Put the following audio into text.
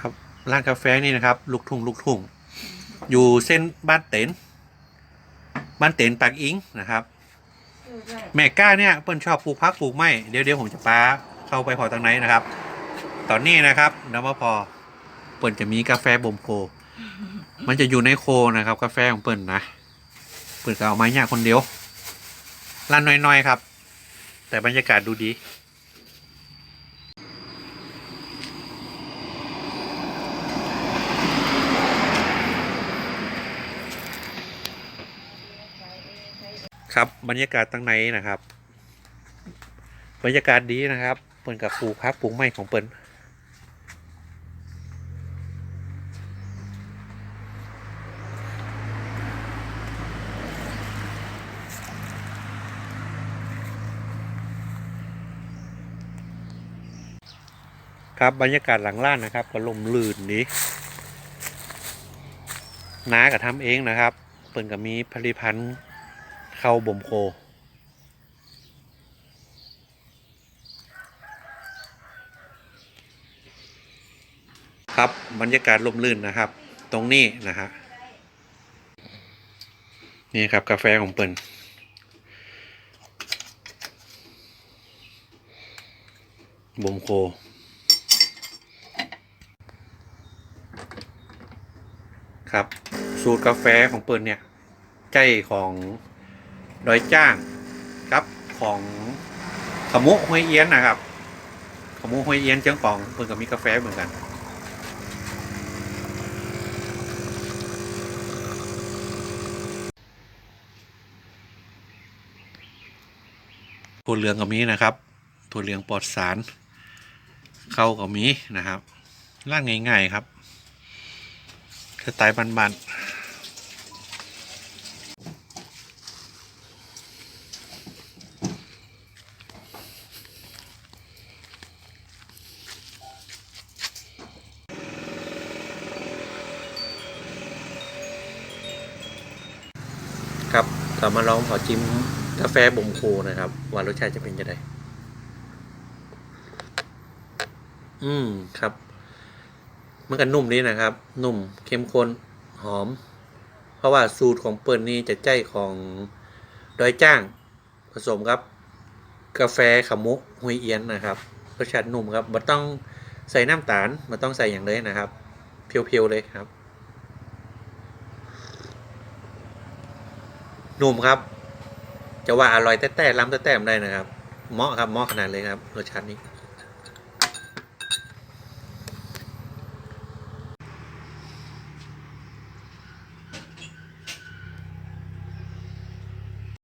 ครับร้านกาแฟนี่นะครับ ลูกทุ่งลูกทุ่งอยู่เส้นบ้านเต็นบ้านเต็นปากอิงนะครับ แม่ก้าเนี่ยเปิ้นชอบปลูกพักปลูกไม้เดี๋ยวเดี๋ยวผมจะป้าเข้าไปพอทางไหนนะครับ ตอนนี้นะครับนวพอเปิ้นจะมีกาแฟบ่มโค มันจะอยู่ในโคนะครับ กาแฟของเปิ้นนะเปิ้นก็เอาไม้ยากคนเดียวร้านน้อยๆครับ แต่บรรยากาศดูดี ครับ บรรยากาศตั้งในนะครับ บรรยากาศดีนะครับ เปิ่นกับปลูกพักปลูกไม้ของเปิ่นครับบรรยากาศหลังร้านนะครับ ก็ลมลื่นดีน้าก็ทำเองนะครับ เปิ่นก็มีผลิตภัณฑ์ เข้าบ่มโค ครับบรรยากาศลมลื่นนะครับ ตรงนี้นะฮะนี่ครับกาแฟของเปิ่นบ่มโคครับ สูตรกาแฟของเปิ่นเนี่ยใจของ ดอยจ้างครับของขมุห้วยเอี้ยนนะครับ ขมุห้วยเอี้ยนเจียงของเพิ่นก็มีกาแฟเหมือนกันถั่วเหลืองก็มีนะครับถั่วเหลืองปลอดสารเข้าวก็มีนะครับร่างง่าย ๆครับสไตล์บ้านๆ ครับกลับมาลองขอจิ้มกาแฟบ่มโคนะครับว่ารสชาติจะเป็นยังไงอืมครับ มันก็นุ่มดีนะครับ นุ่มเข้มข้นหอม เพราะว่าสูตรของเปิ่นนี่จะใจของดอยจ้าง ผสมกับ กาแฟขมุฮุยเอียนนะครับรสชาตินุ่มครับไม่ต้องใส่น้ำตาลไม่ต้องใส่อย่างเลยนะครับ เพียวๆเลยครับ หนุ่มครับ จะว่าอร่อยแต่แต่ล้ำแต่แต่มได้นะครับเหมาะครับเหมาะขนาดเลยครับรสชาตินี้